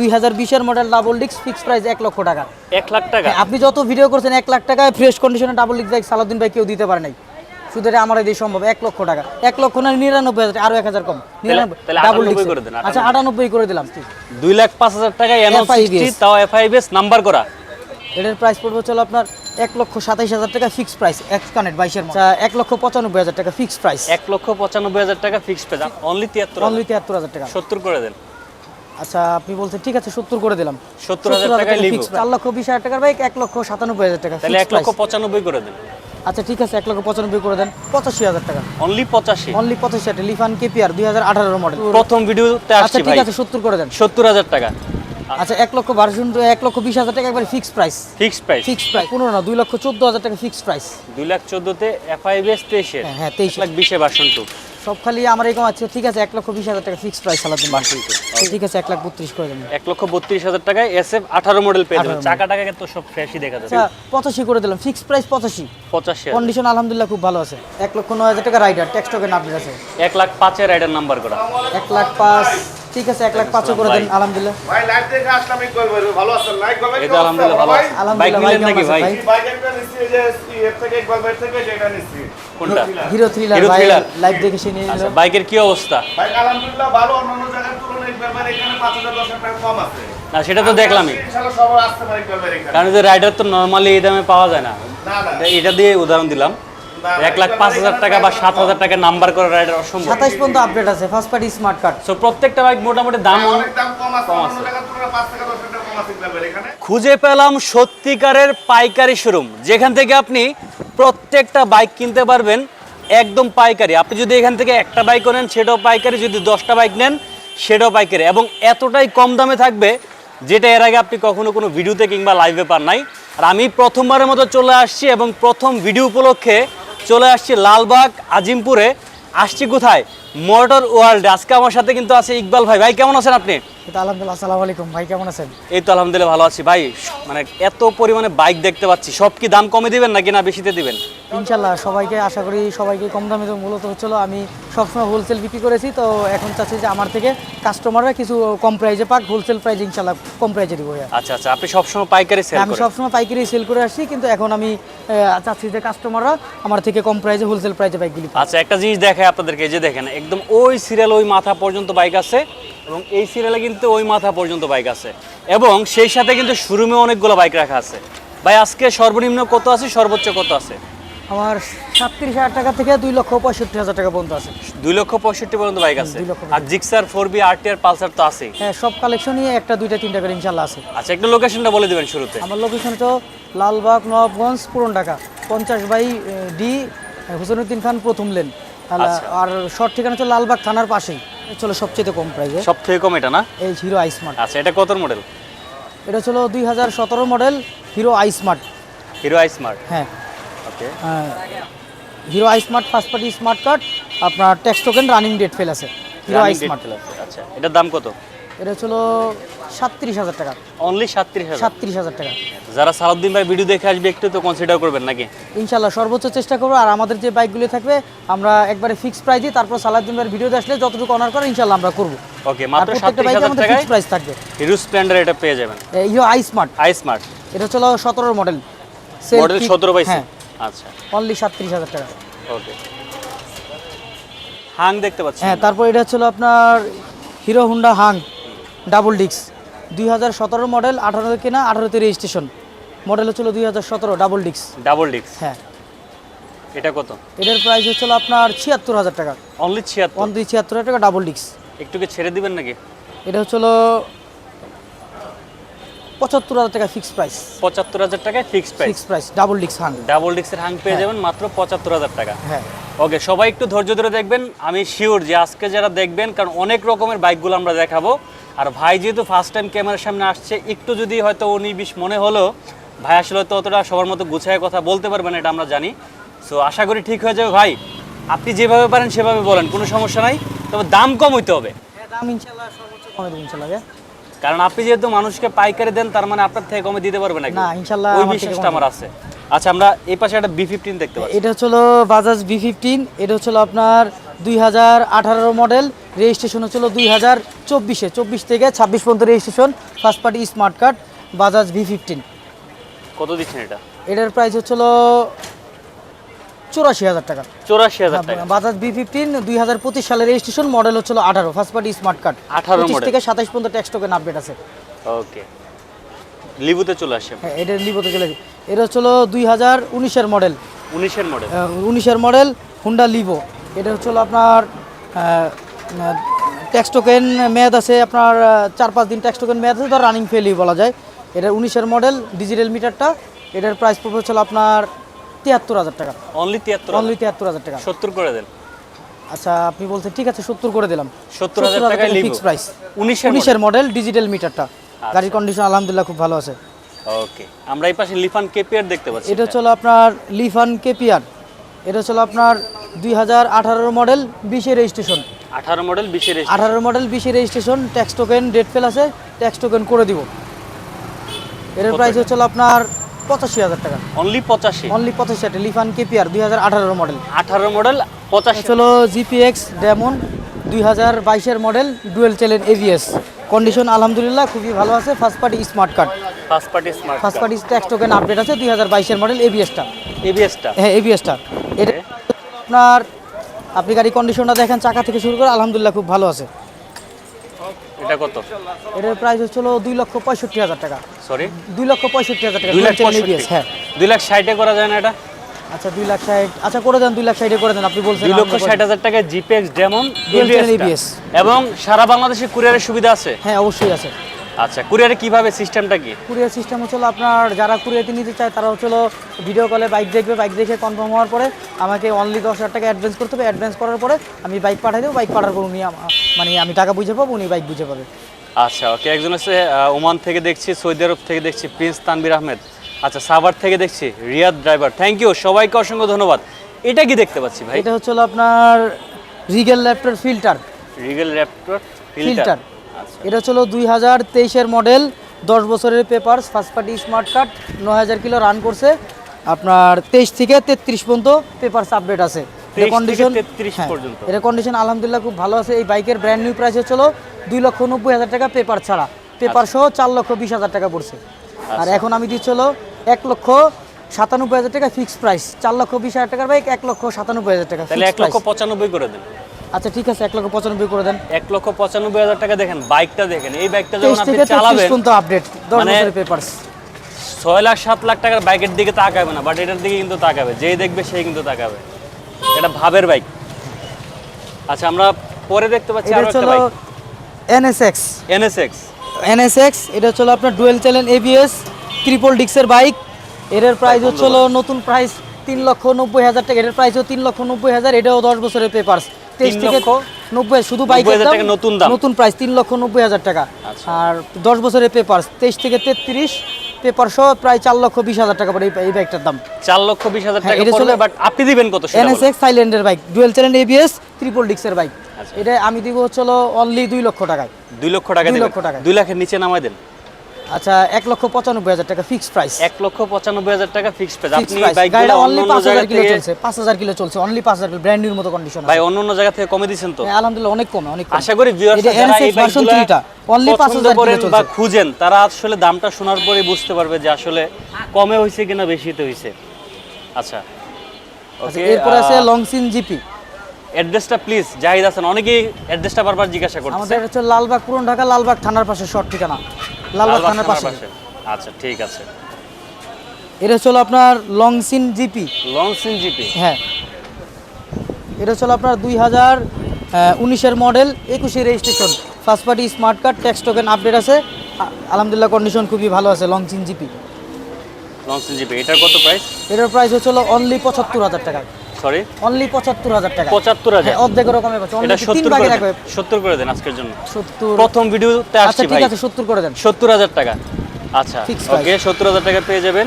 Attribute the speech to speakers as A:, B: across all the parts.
A: দুই হাজার বিশের মডেল ডাবল ডিক্স ফিক্স প্রাইস এক লক্ষ টাকা।
B: এক লাখ টাকা?
A: হ্যাঁ, আপনি যত ভিডিও করছেন এক লাখ টাকায় ফ্রেশ কন্ডিশনে ডাবল ডিক্স বাইক সালাউদ্দিন ভাই কেউ দিতে পারে নাই। শুধু এটা আমার দিয়ে সম্ভব এক লক্ষ টাকা। এক লক্ষ না নিরানব্বই হাজার আরও এক হাজার কম। ডাবল ডিক্স
B: করে দেন,
A: আচ্ছা আটানব্বই করে দিলাম
B: দুই লাখ পাঁচ হাজার টাকা তাও এফআইবিএস নাম্বার করা।
A: এটার প্রাইস পড়বে হচ্ছে আপনার এক লক্ষ সাতাইশ হাজার টাকা ফিক্স প্রাইস এক্স কানেক্ট বাইশের আচ্ছা এক লক্ষ পঁচানব্বই হাজার টাকা ফিক্স প্রাইস
B: এক লক্ষ পঁচানব্বই হাজার টাকা ফিক্স পেজ অনলি তিয়াত্তর
A: অনলি তিয়াত্তর হাজার টাকা।
B: সত্তর করে দেন।
A: আচ্ছা আপনি বলছেন ঠিক আছে সত্তর করে দিলাম।
B: 70,000 টাকায় লিখব।
A: চার লক্ষ বিশ হাজার টাকার বাইক এক লক্ষ সাতানব্বই হাজার টাকা
B: তাহলে এক লক্ষ। পঁচানব্বই করে দেন।
A: আচ্ছা ঠিক আছে এক লক্ষ পঁচানব্বই করে দেন। পঁচাশি হাজার টাকা।
B: অনলি পঁচাশি।
A: অনলি পঁচাশি হাজার লিফান কেপিআর দুই হাজার আঠারো মডেল
B: প্রথম ভিডিওতে
A: আচ্ছা ঠিক আছে সত্তর করে দেন।
B: সত্তর হাজার টাকা।
A: আচ্ছা এক লক্ষ বারোশো এক লক্ষ বিশ হাজার টাকা একবার fixed price
B: fix price
A: fixed price পনেরো না দুই লক্ষ চোদ্দ হাজার টাকা ফিক্সড প্রাইস
B: দুই লাখ চোদ্দোতে এফআইবিএস তেইশে
A: হ্যাঁ হ্যাঁ তেইশ
B: লাখ বিশে ভার্সন টু
A: সব খালি আমার এরকম আছে ঠিক আছে এক লক্ষ বিশ হাজার টাকা ফিক্সড প্রাইস সালাদিন ঠিক আছে এক লাখ বত্রিশ করে দেবেন
B: এক লক্ষ বত্রিশ হাজার টাকায় এস এফ আঠারো মডেল পেয়ে যাবেন।
A: 18
B: চাকা টাকা তো সব ফ্রেশই দেখা যাচ্ছে
A: পঁচাশি করে দিলাম ফিক্সড প্রাইস পঁচাশি।
B: পঁচাশি
A: কন্ডিশন আলহামদুলিল্লাহ খুব ভালো আছে। এক লক্ষ নয় হাজার টাকা রাইডার ট্যাক্স টোকেন আপডেট আছে
B: এক লাখ পাঁচের রাইডার নাম্বার করা।
A: এক লাখ পাঁচ ঠিক আছে এক লাখ পাঁচও করে দেন আলহামদুলিল্লাহ।
C: ভাই লাইভ দেখে আসলাম ইকবাল ভাই ভালো আছেন? ভাই
B: এই আলহামদুলিল্লাহ ভালো আছে। বাইক
A: আলহামদুলিল্লাহ
B: নিলেন নাকি
A: ভাই?
C: বাইক একটা যে এর থেকে ইকবাল ভাই থেকে যেটা নিচ্ছি।
B: কোনটা?
A: Hero thriller. ভাই। লাইভ দেখে সে নিয়ে নিল।
B: আচ্ছা বাইকের কি অবস্থা?
C: বাইক আলহামদুলিল্লাহ ভালো। অন্যান্য জায়গার তুলনায় ইকবাল ভাই এখানে পাঁচ হাজার দশ হাজার টাকা কম আছে।
B: না সেটা তো দেখলামই।
C: ইনশাআল্লাহ সবার আসতে পারে ইকবাল ভাই
B: কারণ যে রাইডার তো নর্মালি এই দামে পাওয়া যায় না।
C: না না।
B: এটা দিয়ে উদাহরণ দিলাম। এক লাখ পাঁচ হাজার টাকা বা সাত হাজার টাকা নাম্বার করা রাইডার অসম্ভব।
A: সাতাইশ পর্যন্ত আপডেট আছে first party smart card
B: so প্রত্যেকটা বাইক মোটামুটি দাম
C: কম আছে
B: খুঁজে পেলাম সত্যিকারের পাইকারি শোরুম যেখান থেকে আপনি প্রত্যেকটা বাইক কিনতে পারবেন একদম পাইকারি। আপনি যদি এখান থেকে একটা বাইক নেন সেটাও পাইকারি। যদি দশটা বাইক নেন সেটাও পাইকারি। এবং এতটাই কম দামে থাকবে যেটা এর আগে আপনি কখনো কোনো ভিডিওতে কিংবা লাইভে পান নাই। আর আমি প্রথমবারের মতো চলে আসছি এবং প্রথম ভিডিও উপলক্ষে চলে আসছি লালবাগ, আজিমপুরে। আসছি কোথায়? মোটর ওয়ার্ল্ড আজকে আমার সাথে কিন্তু আছে ইকবাল ভাই। ভাই, কেমন আছেন আপনি?
A: এটা আলহামদুলিল্লাহ আসসালামু আলাইকুম। ভাই কেমন আছেন?
B: এই তো আলহামদুলিল্লাহ ভালো আছি। ভাই মানে এত পরিমাণে বাইক দেখতে পাচ্ছি। সব কি দাম কমে দিবেন নাকি না বেশিতে দিবেন?
A: ইনশাল্লাহ সবাইকে আশা করি সবাইকে কম দামে তো মূলত হচ্ছিল আমি সবসময় হোলসেল বিক্রি করেছি তো এখন চাচ্ছি যে আমার থেকে কাস্টমাররা কিছু কম প্রাইজে পাক হোলসেল প্রাইস ইনশাল্লাহ কম প্রাইজে দিব
B: আচ্ছা আচ্ছা আপনি সবসময় পাইকারি সেল
A: আমি সবসময় পাইকারি সেল করে আসছি কিন্তু এখন আমি চাচ্ছি যে কাস্টমাররা আমার থেকে কম প্রাইজে হোলসেল প্রাইজে বাইকগুলি পাক।
B: আচ্ছা একটা জিনিস দেখায় আপনাদেরকে যে দেখেন একদম ওই সিরিয়াল ওই মাথা পর্যন্ত বাইক আছে এবং এই সিরিয়ালে কিন্তু ওই মাথা পর্যন্ত বাইক আছে। এবং সেই সাথে কিন্তু শোরুমে অনেকগুলো বাইক রাখা আছে। ভাই আজকে সর্বনিম্ন কত আছে? সর্বোচ্চ কত আছে?
A: আমার সাতত্রিশ হাজার টাকা থেকে দুই লক্ষ পঁয়ষট্টি হাজার টাকা পর্যন্ত আছে।
B: দুই লক্ষ পঁয়ষট্টি পর্যন্ত বাইক আছে। আর জিক্সার ফোর বি আর আর পালসার তো আছে
A: হ্যাঁ সব কালেকশনই একটা দুইটা তিনটা করে ইনশাল্লাহ আছে।
B: আচ্ছা একটা লোকেশনটা বলে দেবেন শুরুতে।
A: আমার লোকেশন তো লালবাগ নবাবগঞ্জ পুরন ঢাকা। পঞ্চাশ বাই ডি হুসেনুদ্দিন খান প্রথম লেন
B: আচ্ছা।
A: আর শর্ট ঠিকানা হচ্ছে লালবাগ থানার পাশেই। চলো সবচেয়ে কম প্রাইসে
B: সবথেকে কম এটা না?
A: এই হিরো আই স্মার্ট
B: আচ্ছা এটা কত মডেল
A: এটা ছিল দুই হাজার সতেরো model Hero i Smart
B: Hero i Smart
A: হ্যাঁ।
B: Okay
A: Hero i Smart first party smart card আপনার tax token running date fail আছে হিরো আই স্মার্ট
B: আচ্ছা এটার দাম কত?
A: এটা ছিল সাতত্রিশ হাজার টাকা।
B: অনলি সাতত্রিশ হাজার?
A: হাজার টাকা।
B: যারা সালাউদ্দিন ভাই ভিডিও দেখে আসবে একটু তো কনসিডার করবেন নাকি?
A: ইনশাল্লাহ সর্বোচ্চ চেষ্টা করব। আর আমাদের যে বাইকগুলি থাকবে আমরা একবারে ফিক্সড প্রাইজই তারপর সালাদ্দিন ভাইয়ের ভিডিও আসলে যতটুকু অনার করে ইনশাল্লাহ আমরা করব।
B: ওকে মাত্র সাতত্রিশ হাজার টাকায়
A: প্রাইস থাকবে।
B: হিরো স্প্লেন্ডার এটা পেয়ে যাবেন।
A: Hero i Smart
B: i Smart
A: এটা হচ্ছে সতেরো মডেল
B: মডেল সতেরো বাইশ
A: হ্যাঁ।
B: আচ্ছা।
A: অনলি সাতত্রিশ হাজার টাকা।
B: ওকে হাং দেখতে পাচ্ছি।
A: হ্যাঁ তারপর এটা হচ্ছিল আপনার হিরো হুন্ডা হাং ডাবল ডিক্স দুই হাজার সতেরো মডেল আঠারো কেনা আঠারোতে রেজিস্ট্রেশন মডেল হচ্ছিল দুই হাজার সতেরো ডাবল ডিক্স
B: ডাবল ডিক্স
A: হ্যাঁ।
B: এটা কত?
A: এটার প্রাইস হচ্ছিল আপনার ছিয়াত্তর হাজার টাকা।
B: অনলি ছিয়াত্তর?
A: অন দুই ছিয়াত্তর হাজার টাকা ডাবল ডিক্স
B: একটুকে ছেড়ে দিবেন নাকি?
A: এটা হচ্ছিল পঁচাত্তর হাজার টাকা ফিক্সড প্রাইস
B: পঁচাত্তর হাজার টাকায় fixed price
A: fixed price double ডিক্স হাং
B: ডাবল ডিক্সের হাং পেয়ে যাবেন মাত্র পঁচাত্তর হাজার টাকা।
A: হ্যাঁ।
B: ওকে সবাই একটু ধৈর্য ধরে দেখবেন। আমি শিওর যে আজকে যারা দেখবেন কারণ অনেক রকমের বাইকগুলো আমরা দেখাবো। আর ভাই যেহেতু ফার্স্ট টাইম ক্যামেরার সামনে আসছে, একটু যদি হয়তো উনি বিশ মনে হলো, ভাই আসলে হয়তো অতটা সবার মতো গুছায় কথা বলতে পারবেন এটা আমরা জানি। সো আশা করি ঠিক হয়ে যাবে ভাই। আপনি যেভাবে পারেন সেভাবে বলেন, কোনো সমস্যা নাই। তবে দাম কম হইতে হবে।
A: দাম ইনশাল্লাহ সর্বোচ্চ কমে দেবো ইনশাল্লাহ হ্যাঁ?
B: কারণ আপনি যেহেতু মানুষকে পাইকারি দেন তার মানে আপনার থেকে কমে দিতে পারবেন
A: না, ইনশাল্লাহ
B: ওই
A: আমার থেকে
B: বিশ্বাসটা আমার আছে। আচ্ছা আমরা এই পাশে একটা বি ফিফটিন দেখতে পাচ্ছি।
A: এটা হচ্ছিল বাজাজ বি ফিফটিন এটা হচ্ছিল আপনার দুই হাজার আঠারো মডেল রেজিস্ট্রেশন হচ্ছিল দুই হাজার চব্বিশে চব্বিশ থেকে ছাব্বিশ পর্যন্ত registration first party smart card Bajaj V fifteen
B: কত দিচ্ছেন এটা?
A: এটার প্রাইস হচ্ছিল চুরাশি হাজার টাকা।
B: চৌরাশি হাজার টাকা।
A: বাজাজ বি ফিফটিন দুই হাজার পঁচিশ সালের রেজিস্ট্রেশন মডেল হচ্ছিল আঠারো ফার্স্ট পার্টি স্মার্ট কার্ড
B: 18
A: পঁচিশ
B: model।
A: থেকে সাতাশ পর্যন্ত ট্যাক্স টোকেন আপডেট আছে।
B: ওকে লিবুতে চলে আসে।
A: হ্যাঁ এটা লিবোতে চলে এটা হচ্ছিল দুই হাজার উনিশের মডেল
B: উনিশের মডেল
A: উনিশের মডেল হুন্ডা লিভো এটা হচ্ছিল আপনার ট্যাক্স টোকেন মেয়াদ আছে আপনার চার পাঁচ দিন ট্যাক্স টোকেন মেয়াদ আছে ধর রানিং ফেলই বলা যায়। এটা উনিশের মডেল ডিজিটাল মিটারটা এটার প্রাইস পড়বে হচ্ছিল আপনার তিয়াত্তর হাজার টাকা।
B: অনলি তিয়াত্তর
A: অনলি তিয়াত্তর হাজার টাকা।
B: সত্তর করে দেন।
A: আচ্ছা আপনি বলছেন ঠিক আছে সত্তর করে দিলাম।
B: 70,000 টাকায় লিভো।
A: ফিক্স প্রাইস
B: উনিশের
A: মডেল ডিজিটাল মিটারটা গাড়ির কন্ডিশন আলহামদুলিল্লাহ খুব ভালো আছে।
B: ওকে আমরা এই পাশে লিফান কেপিয়ার দেখতে পাচ্ছি।
A: এটা হচ্ছিল আপনার লিফান কেপিআর। এটা হচ্ছিল আপনার দুই হাজার আঠারো মডেল বিশে রেজিস্ট্রেশন
B: আঠারো মডেল বিশের
A: আঠারো মডেল বিশে registration tax token date fail আছে ট্যাক্স টোকেন করে দিব। এটার প্রাইস হচ্ছিল আপনার পঁচাশি হাজার টাকা।
B: অনলি পঁচাশি?
A: অনলি পঁচাশি হাজার। লিফান কেপিআর দুই হাজার আঠারো মডেল
B: আঠারো মডেল পঁচাশি
A: হলো জিপিএক্স ডেমন দুই হাজার বাইশের model dual channel ABS. Condition আলহামদুলিল্লাহ খুবই ভালো আছে first party smart card
B: first party smart
A: first party tax token update আছে দুই হাজার বাইশের মডেল এভিএসটা।
B: এবিএসটা
A: হ্যাঁ এভিএসটা। এটা আপনার আপনি গাড়ি কন্ডিশনটা দেখেন চাকা থেকে শুরু করে আলহামদুলিল্লাহ খুব ভালো আছে।
B: এটা কত?
A: এটার প্রাইস হচ্ছিল দুই লক্ষ পঁয়ষট্টি হাজার টাকা।
B: সরি
A: দুই লক্ষ পঁয়ষট্টি হাজার টাকা
B: দুই লাখ পঁয়ষট্টি।
A: হ্যাঁ।
B: দুই লাখ ষাটে করা যায় না এটা?
A: আচ্ছা দুই লাখ ষাট আচ্ছা করে দেন দুই লাখ ষাটে করে দেন আপনি বলছেন
B: দুই লক্ষ ষাট। হাজার টাকা জিপিএক্স ডেমন এবং সারা বাংলাদেশে কুরিয়ারের সুবিধা আছে?
A: হ্যাঁ অবশ্যই আছে।
B: আচ্ছা কুরিয়ারে কীভাবে সিস্টেমটা কি?
A: কুরিয়ার সিস্টেম হচ্ছিল আপনার যারা কুরিয়াতে নিতে চায় তারা হচ্ছিল ভিডিও কলে বাইক দেখবে বাইক দেখে কনফার্ম হওয়ার পরে আমাকে অনলি দশ হাজার টাকা অ্যাডভান্স করতে হবে। অ্যাডভান্স করার পরে আমি বাইক পাঠিয়ে দেবো বাইক পাঠার পর উনি মানে আমি টাকা বুঝে পাবো উনি বাইক বুঝে পাবে।
B: আচ্ছা ওকে একজন আছে আহ, ওমান থেকে দেখছি সৌদি আরব থেকে দেখছি প্রিন্স তানবির আহমেদ। আচ্ছা সাভার থেকে দেখছি রিয়াদ ড্রাইভার থ্যাংক ইউ সবাইকে অসংখ্য ধন্যবাদ। এটা কি দেখতে পাচ্ছি ভাই?
A: এটা হচ্ছিল আপনার Regal Raptor filter
B: Regal Raptor
A: filter এটা হচ্ছিল দুই হাজার তেইশের মডেল দশ বছরের papers first party smart card নয় হাজার কিলো রান করছে। আপনার তেইশ থেকে তেত্রিশ পর্যন্ত পেপারস আপডেট আছে।
B: 23 থেকে 33 পর্যন্ত।
A: এটা কন্ডিশন আলহামদুলিল্লাহ খুব ভালো আছে। এই বাইকের ব্র্যান্ড নিউ প্রাইস হচ্ছিল দুই লক্ষ নব্বই হাজার টাকা পেপার ছাড়া। পেপার
B: আচ্ছা।
A: সহ চার লক্ষ বিশ হাজার টাকা পড়ছে। আর এখন আমি দিচ্ছিল এক লক্ষ সাতানব্বই হাজার টাকা ফিক্সড প্রাইস চার লক্ষ বিশ হাজার টাকার বাইক এক লক্ষ সাতানব্বই হাজার টাকা
B: এক লক্ষ পঁচানব্বই করে দেন।
A: আচ্ছা ঠিক আছে এক লক্ষ পঁচানব্বই করে দেন।
B: এক লক্ষ পঁচানব্বই হাজার টাকা দেখেন বাইকটা দেখেন এই বাইকটা যখন আপনি চালাবেন
A: পর্যন্ত আপডেট
B: মানে-
A: পেপারস
B: ছয় লাখ সাত লাখ টাকার বাইকের দিকে তাকাবে না বাট এটার দিকে কিন্তু তাকাবে যেই দেখবে সেই কিন্তু তাকাবে। এটা ভাবের বাইক। আচ্ছা আমরা পরে দেখতে পাচ্ছি আরও একটা
A: হলো
B: বাইক।
A: এনএসএক্স।
B: এনএসএক্স।
A: এনএসএক্স এটা হচ্ছে আপনার ডুয়েল চ্যানেল এবিএস ট্রিপল ডিক্সের বাইক এটার প্রাইস হচ্ছে হলো নতুন প্রাইস তিন লক্ষ নব্বই হাজার টাকা এটার প্রাইস হচ্ছে তিন লক্ষ নব্বই হাজার এটাও দশ বছরের পেপারস তেইশ থেকে নব্বই শুধু বাইকের দাম
B: নতুন দাম।
A: নতুন প্রাইস তিন লক্ষ নব্বই হাজার টাকা
B: আচ্ছা।
A: আর দশ বছরের পেপারস তেইশ থেকে তেত্রিশ পেপার সহ প্রায় চার লক্ষ বিশ হাজার টাকা পড়ে এই- বাইকটার দাম
B: চার লক্ষ বিশ হাজার
A: হ্যাঁ,
B: টাকা পড়বে বাট আপনি দিবেন কত
A: এনএসএক্স থাইল্যান্ডের bike dual channel ABS triple ডিক্সের bike. এটা আমি দিব হচ্ছে অনলি দুই লক্ষ টাকায়
B: দুই লক্ষ টাকা
A: দুই লক্ষ টাকা।
B: দুই লাখের নিচে নামাই দেন
A: আচ্ছা এক লক্ষ পঁচানব্বই হাজার টাকা ফিক্সড প্রাইস
B: এক লক্ষ পঁচানব্বই হাজার টাকা ফিক্সড প্রাইস আপনি
A: গাড়িটা অনলি পাঁচ হাজার কিলো চলছে পাঁচ হাজার কিলো চলছে অনলি পাঁচ হাজার ব্র্যান্ড নিউর মতো কন্ডিশন
B: ভাই অন্য অন্য জায়গা থেকে কমে দিচ্ছেন তো?
A: আলহামদুলিল্লাহ অনেক কমে অনেক
B: আশা করি
A: 3 টা, only
B: পছন্দ
A: 5000
B: বা খুঁজেন তারা আসলে দামটা শোনার পরে বুঝতে পারবে যে আসলে কমে হয়েছে কিনা বেশিতে হয়েছে। আচ্ছা
A: আচ্ছা,
B: ওকে
A: এরপর আছে লংসিন জিপি
B: অ্যাড্রেসটা প্লিজ জাহিদ হাসান অনেকেই অ্যাড্রেসটা বারবার জিজ্ঞাসা করতেছে।
A: আমাদের হচ্ছে লালবাগ পুরন ঢাকা লালবাগ থানার পাশে শর্ট ঠিকানা। লালবাগ থানার পাশে।
B: আচ্ছা ঠিক আছে।
A: এটা হচ্ছে আপনার লংসিন জিপি।
B: Loncin GP?
A: হ্যাঁ। এটা হচ্ছে আপনার দুই হাজার উনিশের মডেল একুশে registration. First party smart card tax token update আছে। আলহামদুলিল্লাহ কন্ডিশন খুবই ভালো আছে লংসিন জিপি।
B: লংসিন জিপি এটার কত প্রাইস
A: এটার প্রাইস হচ্ছে অনলি পঁচাত্তর হাজার টাকা।
B: সরি
A: অনলি পঁচাত্তর হাজার টাকা।
B: পঁচাত্তর হাজার?
A: হ্যাঁ, অর্ধেক রকমের পাচ্ছে অনলি তিন
B: সত্তর
A: ভাগে
B: করে
A: রাখবে?
B: করে দেন আজকের জন্য।
A: সত্তর।
B: প্রথম ভিডিওতে
A: আচ্ছা
B: আসছি
A: ঠিক আছে সত্তর করে দেন।
B: সত্তর হাজার টাকা। আচ্ছা ওকে সত্তর হাজার টাকা পেয়ে যাবেন।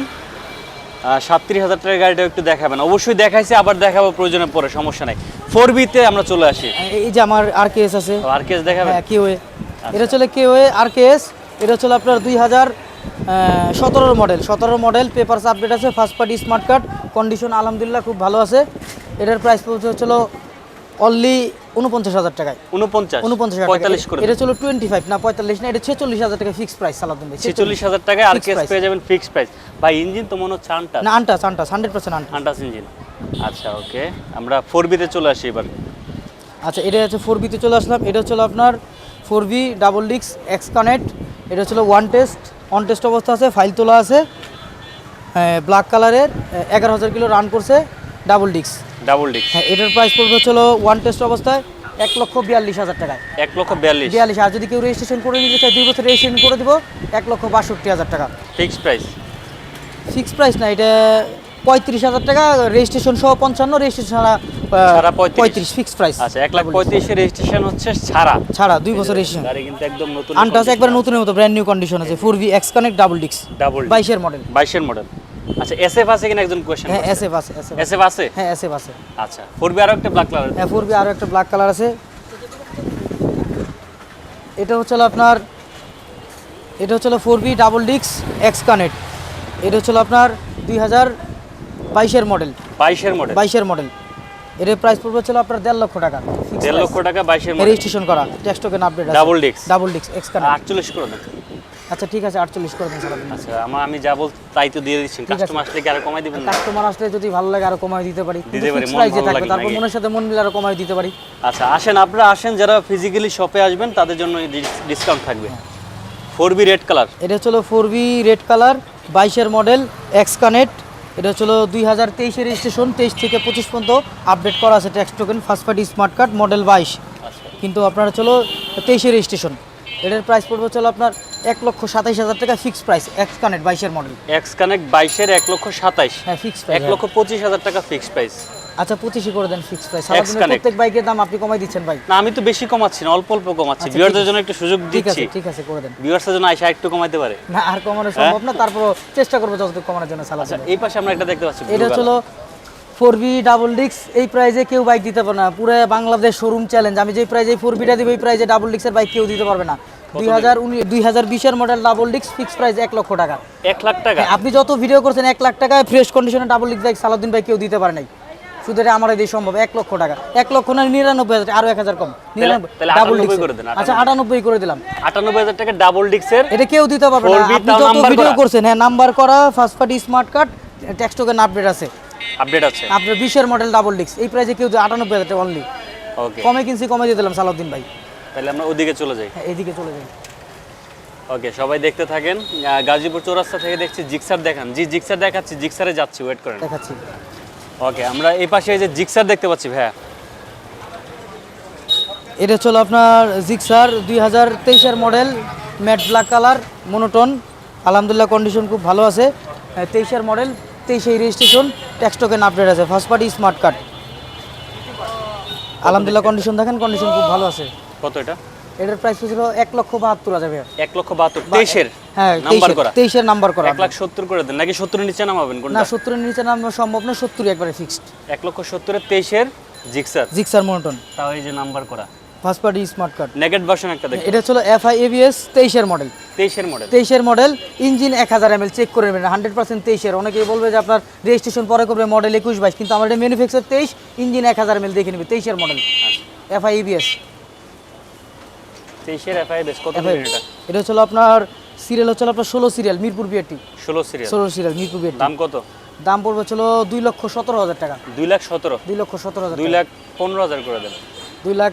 B: সাতত্রিশ হাজার টাকার গাড়িটা একটু দেখাবেন। অবশ্যই দেখাইছি আবার দেখাবো প্রয়োজনে পরে সমস্যা নাই। ফোর বিতে আমরা চলে আসি।
A: এই যে আমার আর কেএস আছে।
B: আর কেস দেখাবেন?
A: হ্যাঁ কেওয়ে এটা চলে কেওয়ে আর কেএস এটা চলে আপনার দুই হাজার সতেরোর মডেল সতেরো মডেল পেপারস আপডেট আছে first party smart card condition আলহামদুলিল্লাহ খুব ভালো আছে। এটার প্রাইস পড়ছে হচ্ছিল অনলি উনপঞ্চাশ হাজার টাকায়।
B: উনপঞ্চাশ
A: উনপঞ্চাশ
B: পঁয়তাল্লিশ করে
A: এটা ছিল টোয়েন্টি ফাইভ না পঁয়তাল্লিশ না এটা ছেচল্লিশ হাজার টাকা ফিক্স প্রাইস সালাউদ্দিন ভাই
B: ছেচল্লিশ। হাজার টাকায় আর কেস পেয়ে যাবেন ফিক্সড প্রাইস ভাই ইঞ্জিন তো মনে হচ্ছে আনটা
A: না untouched untouched hundred percent untouched
B: untouched engine আচ্ছা ওকে আমরা ফোর বিতে চলে আসি এবার।
A: আচ্ছা এটা হচ্ছে ফোর বিতে চলে আসলাম। এটা হচ্ছিল আপনার ফোর বি ডাবল ডিক্স এক্স কানেক্ট এটা হচ্ছিল ওয়ান টেস্ট অন টেস্ট অবস্থা আছে ফাইল তোলা আছে ব্ল্যাক কালারের এগারো হাজার কিলো রান করছে ডাবল ডিক্স
B: ডাবল ডিক্স
A: হ্যাঁ এটার প্রাইস পড়বে হচ্ছিল ওয়ান টেস্ট অবস্থায় এক লক্ষ বিয়াল্লিশ হাজার টাকায়।
B: এক লক্ষ বিয়াল্লিশ।
A: বিয়াল্লিশ আর যদি কেউ রেজিস্ট্রেশন করে নিতে চায় দুই বছর রেজিস্ট্রেশন করে দেবো এক লক্ষ বাষট্টি হাজার টাকা।
B: ফিক্সড প্রাইস
A: ফিক্স প্রাইস না এটা পঁয়ত্রিশ হাজার টাকা রেজিস্ট্রেশন সহ পঞ্চান্ন রেজিস্ট্রেশন ছাড়া
B: ছাড়া 35
A: পঁয়ত্রিশ ফিক্স প্রাইস
B: আচ্ছা এক লাখ পঁয়ত্রিশের রেজিস্ট্রেশন হচ্ছে ছাড়া।
A: ছাড়া দুই বছর রেজিস্ট্রেশন
B: গাড়ি কিন্তু একদম নতুন
A: আনটাস একবার নতুনের মতো ব্র্যান্ড নিউ কন্ডিশন আছে। Four V X connect double ডিক্স
B: ডাবল
A: বাইশের মডেল
B: বাইশের মডেল আচ্ছা এসএফ আছে কিনা একজন কোয়েশ্চেন
A: হ্যাঁ এস এফ আছে।
B: এসএফ আছে।
A: হ্যাঁ এস এফ আছে।
B: আচ্ছা ফোর বি আরও একটা ব্ল্যাক কালার
A: হ্যাঁ ফোর বি আরও একটা ব্ল্যাক কালার আছে। এটা হচ্ছে আপনার এটা হচ্ছে ফোর বি ডাবল ডিক্স এক্স কানেক্ট এটা হচ্ছে আপনার দুই হাজার বাইশের মডেল।
B: বাইশের মডেল।
A: বাইশের মডেল। এর প্রাইস পড়বে ছিল আপনার দেড় লক্ষ টাকা।
B: দেড় লক্ষ টাকা বাইশের মডেল।
A: রেজিস্ট্রেশন করা। টেক্সট টোকেন আপডেট
B: ডাবল ডিক্স
A: ডাবল ডিক্স এক্স কানেক্ট
B: আটচল্লিশ করে দেন।
A: আচ্ছা ঠিক আছে আটচল্লিশ করে দিন সারাদিন
B: আচ্ছা আমার আমি যা বল তাই তো দিয়ে দিচ্ছি। কাস্টমার আসলে কি আরও কমাই দিবেন না?
A: কাস্টমার আসলে যদি ভালো লাগে আরও কমাই দিতে পারি।
B: দিতে পারি, মন ভালো লাগে
A: তারপর মনের সাথে মন মিলে আরও কমাই দিতে পারি।
B: আচ্ছা আসেন আপনারা আসেন যারা ফিজিক্যালি শপে আসবেন তাদের জন্য ডিসকাউন্ট থাকবে। ফোর বি রেড কালার
A: এটা হচ্ছিল ফোর বি রেড কালার বাইশের মডেল এক্স কানেক্ট এটা হচ্ছিল দুই হাজার তেইশের রেজিস্ট্রেশন তেইশ থেকে পঁচিশ পর্যন্ত আপডেট করা আছে tax token first party smart card model বাইশ। কিন্তু আপনার হচ্ছিল তেইশের রেজিস্ট্রেশন এটার প্রাইস পড়বে হচ্ছিল আপনার এক লক্ষ সাতাইশ হাজার টাকা ফিক্স প্রাইস এক্স কানেক্ট বাইশের মডেল
B: এক্স কানেক্ট বাইশের এক লক্ষ সাতাইশ।
A: হ্যাঁ ফিক্স
B: এক লক্ষ পঁচিশ হাজার টাকা ফিক্স প্রাইস
A: আচ্ছা পঁচিশে করে দেন ফিক্স প্রাইস সারাদিনের। প্রত্যেক বাইকের দাম আপনি কমাই দিচ্ছেন ভাই।
B: না আমি তো বেশি কমাচ্ছি না অল্প অল্প কমাচ্ছি।
A: আচ্ছা,
B: ভিউয়ারদের জন্য একটু সুযোগ
A: ঠিক আছে
B: দিচ্ছি।
A: ঠিক আছে করে দেন।
B: ভিউয়ার্সের জন্য একটু কমাইতে পারে।
A: না আর কমানো সম্ভব না তারপর চেষ্টা করব যতটুকু কমানোর জন্য
B: আচ্ছা এই পাশে আমরা একটা দেখতে পাচ্ছি
A: এটা হলো ফোর বি ডাবল ডিক্স এই প্রাইজে কেউ বাইক দিতে পারবে না। পুরো বাংলাদেশ শোরুম চ্যালেঞ্জ আমি যে প্রাইজে ফোর বিটা দিব এই প্রাইজে ডাবল ডিক্সের বাইক কেউ দিতে পারবে না। দুই হাজার দুই হাজার বিশের মডেল ডাবল ডিক্স ফিক্স প্রাইস এক লক্ষ টাকা।
B: এক লাখ টাকা?
A: হ্যাঁ, আপনি যত ভিডিও করছেন এক লাখ টাকায় ফ্রেশ কন্ডিশনে ডাবল ডিক্স বাইক সালাউদ্দিন বাইক কেউ দিতে পারে নাই। শুধু এটা আমার এই সম্ভব এক লক্ষ টাকা। এক লক্ষ না নিরানব্বই হাজার আরও এক হাজার কম। ডাবল ডিক্স আচ্ছা আটানব্বই করে দিলাম।
B: আটানব্বই হাজার টাকা ডাবল ডিক্সের
A: এটা কেউ দিতে পারবে না। আপনি যত ভিডিও করছেন হ্যাঁ নাম্বার করা first party smart card tax token update আছে।
B: আপডেট আছে।
A: আপনার বিশের মডেল ডাবল ডিক্স এই প্রাইসে কেউ আটানব্বই হাজার টাকা অনলি
B: ওকে
A: কমে কিনছি কমে দিয়ে দিলাম সালাউদ্দিন ভাই।
B: তাহলে আমরা ওদিকে চলে যাই।
A: হ্যাঁ এইদিকে চলে যাই।
B: ওকে সবাই দেখতে থাকেন। গাজীপুর চৌরাস্তা থেকে দেখছি জিক্সার দেখান। জি জিক্সার দেখাচ্ছি জিক্সারে যাচ্ছি ওয়েট করেন।
A: দেখাচ্ছি।
B: ওকে আমরা এই পাশে এই যে জিক্সার দেখতে পাচ্ছি ভাইয়া।
A: এটা হলো আপনার জিক্সার দুই হাজার তেইশের model matte black colour monotone আলহামদুলিল্লাহ কন্ডিশন খুব ভালো আছে। তেইশের মডেল তেইশে রেজিস্ট্রেশন ট্যাক্স টোকেন আপডেট আছে। ফার্স্ট পার্টি স্মার্ট কার্ড আলহামদুলিল্লাহ কন্ডিশন দেখেন কন্ডিশন খুব ভালো আছে।
B: কত এটা?
A: এটার প্রাইস ছিল এক লক্ষ বাহাত্তর হাজার ভাইয়া।
B: এক লক্ষ বাহাত্তর তেইশের?
A: হ্যাঁ
B: নাম্বার করা?
A: তেইশের নাম্বার করা
B: এক লাখ সত্তর করে দেন নাকি সত্তরের নিচে নামাবেন
A: না সত্তরের নিচে নাম সম্ভব না সত্তরই একবারে ফিক্সড
B: এক লক্ষ সত্তরের তেইশের জিক্সার
A: জিক্সার মনোটন
B: তাও এই যে নাম্বার করা।
A: ফার্স্ট পার্টি স্মার্ট কার্ড
B: নেগেট ভার্সন একটা দেখেন
A: এটা ছিল এফআই এবিএস তেইশের model
B: model
A: model engine ML check করে নেবেন। অনেকেই বলবে যে আপনার রেজিস্ট্রেশন পরে করবে মডেল একুশ বাইশ কিন্তু আমাদের ম্যানুফ্যাকচার তেইশ ইঞ্জিন এক হাজার এমএল দেখে নেবে তেইশের মডেল এফআই এবিএস
B: তেইশের এফআই বেশ কত এটা?
A: এটা আপনার সিরিয়াল হচ্ছিল আপনার ষোলো সিরিয়াল মিরপুর বিআরটি
B: ষোলো সিরিয়াল
A: ষোলো সিরিয়াল মিরপুর বিআরটি
B: দাম কত?
A: দাম পড়বে হচ্ছিল দুই লক্ষ সতেরো হাজার টাকা।
B: দুই লাখ সতেরো?
A: দুই লক্ষ সতেরো হাজার
B: দুই লাখ পনেরো হাজার করে দেন
A: দুই লাখ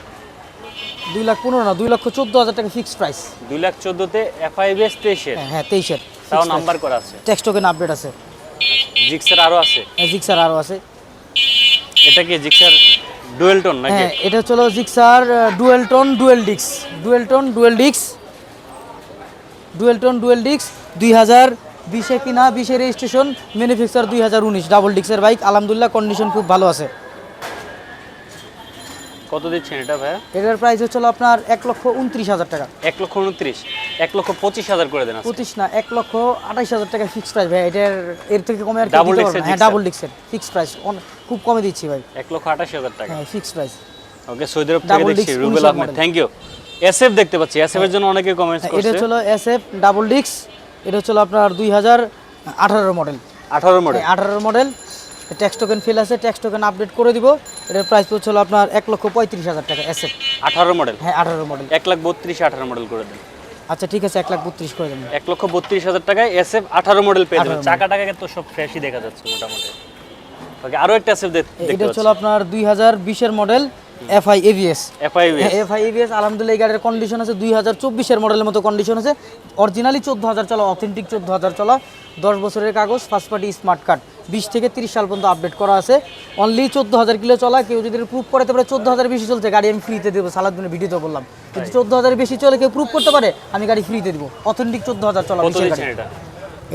A: দুই লাখ পনেরো না দুই লক্ষ চোদ্দ হাজার টাকা ফিক্সড প্রাইস
B: দুই লাখ চোদ্দোতে এফআই বেস তেইশের?
A: হ্যাঁ হ্যাঁ তেইশের।
B: তাও নাম্বার করা আছে?
A: টেক্সট টোকেন আপডেট আছে।
B: জিক্সার আরও আছে?
A: জিক্সার আরও আছে।
B: এটা কি জিক্সার ডুয়েল টোন নাকি?
A: হ্যাঁ এটা হচ্ছে জিক্সার ডুয়েল টোন ডুয়েল ডিক্স ডুয়েল টোন ডুয়েল ডিক্স ডুয়েল টোন ডুয়েল ডিক্স দুই হাজার বিশে কিনা, বিশে রেজিস্ট্রেশন ম্যানুফ্যাকচার দুই হাজার উনিশ ডাবল ডিক্সের বাইক আলহামদুলিল্লাহ কন্ডিশন খুব ভালো আছে।
B: কত দিচ্ছেন এটা ভাইয়া?
A: এটার প্রাইস হচ্ছিল আপনার এক লক্ষ উনত্রিশ হাজার টাকা।
B: এক লক্ষ উনত্রিশ এক লক্ষ পঁচিশ হাজার করে দেন।
A: পঁচিশ না এক লক্ষ আঠাইশ হাজার টাকা ফিক্সড প্রাইস ভাই এটার এর থেকে কমে আর না। হ্যাঁ ডাবল ডিক্সের ফিক্সড প্রাইস খুব কমে দিচ্ছি ভাই।
B: এক লক্ষ আঠাশ হাজার টাকা।
A: হ্যাঁ ফিক্সড প্রাইস
B: ওকে সৌদি আরব থেকে দেখছি Rubel Ahmed thank you SF দেখতে পাচ্ছি এসএফ এর জন্য অনেকে কমেন্টস
A: এটা
B: করছে।
A: হচ্ছিল এস এফ ডাবল ডিক্স এটা হচ্ছিল আপনার দুই হাজার আঠারো মডেল
B: আঠারো মডেল
A: আঠারো মডেল ট্যাক্স টোকেন ফেল আছে ট্যাক্স টোকেন আপডেট করে দিব। এটার প্রাইস পড়ছিল আপনার এক লক্ষ পঁয়ত্রিশ হাজার টাকা এসএফ
B: আঠারো মডেল
A: হ্যাঁ আঠারো মডেল
B: এক লাখ বত্রিশ আঠারো মডেল করে দেন।
A: আচ্ছা ঠিক আছে এক লাখ বত্রিশ করে দেবেন
B: এক লক্ষ বত্রিশ হাজার টাকায় এস এফ আঠারো মডেল পেয়ে যাবেন।
A: 18
B: চাকা টাকা তো সব ফ্রেশই দেখা যাচ্ছে মোটামুটি। ওকে আরও একটা এস এফ
A: এটা হচ্ছে আপনার দুই হাজার বিশের মডেল এফআই এভিএস
B: এফআই
A: আলহামদুলিল্লাহ এই গাড়ির কন্ডিশন আছে দুই হাজার চব্বিশের মডেলের মতো কন্ডিশন আছে অরিজিনালি চোদ্দ হাজার চলা অথেন্টিক চোদ্দ হাজার চলা দশ বছরের কাগজ ফার্স্ট পার্টি স্মার্ট কার্ড বিশ থেকে তিরিশ সাল পর্যন্ত আপডেট করা আছে। অনলি চোদ্দ হাজার কিলো চলা কেউ যদি প্রুভ করে তারপরে চোদ্দ হাজার বেশি চলছে গাড়ি আমি ফ্রিতে দেবো। সালাদিনের ভিডিওতে বললাম। যদি চোদ্দ হাজার বেশি চলে কেউ প্রুভ করতে পারে আমি গাড়ি ফ্রিতে দিব। অথেন্টিক চোদ্দ হাজার চলা